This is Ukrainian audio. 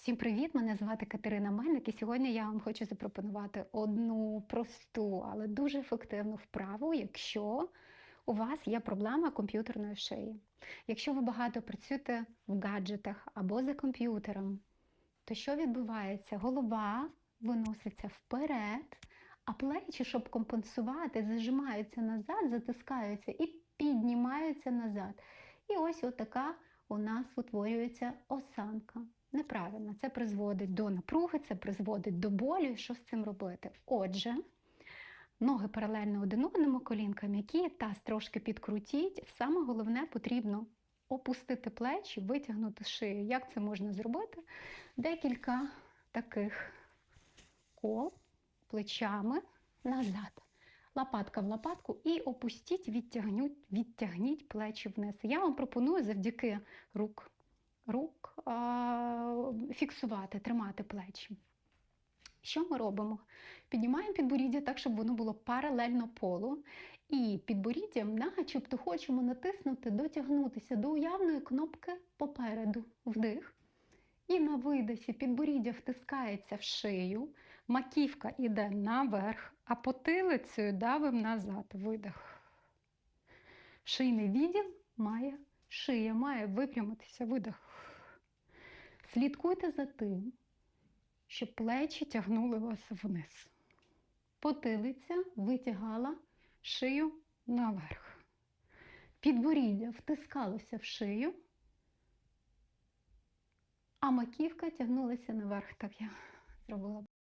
Всім привіт! Мене звати Катерина Мельник, і сьогодні я вам хочу запропонувати одну просту, але дуже ефективну вправу, якщо у вас є проблема комп'ютерної шиї. Якщо ви багато працюєте в гаджетах або за комп'ютером, то що відбувається? Голова виноситься вперед, а плечі, щоб компенсувати, зажимаються назад, затискаються і піднімаються назад. І ось отака у нас утворюється осанка. Неправильно, це призводить до напруги, це призводить до болю. Що з цим робити? Отже, ноги паралельно один одному, колінка м'які, таз трошки підкрутіть. Саме головне потрібно опустити плечі, витягнути шию. Як це можна зробити? Декілька таких кол плечами назад. Лопатка в лопатку і опустіть, відтягніть, відтягніть плечі вниз. Я вам пропоную завдяки рук рук а, фіксувати, тримати плечі. Що ми робимо? Піднімаємо підборіддя так, щоб воно було паралельно полу. І підборіддям начебто хочемо натиснути, дотягнутися до уявної кнопки попереду. Вдих. І на видосі підборіддя втискається в шию, маківка йде наверх, а потилицею давим назад. Видих. Шийний відділ має шия має випрямитися видих. Слідкуйте за тим, щоб плечі тягнули вас вниз. Потилиця витягала шию наверх. Підборіддя втискалося в шию, а маківка тягнулася наверх, так я зробила.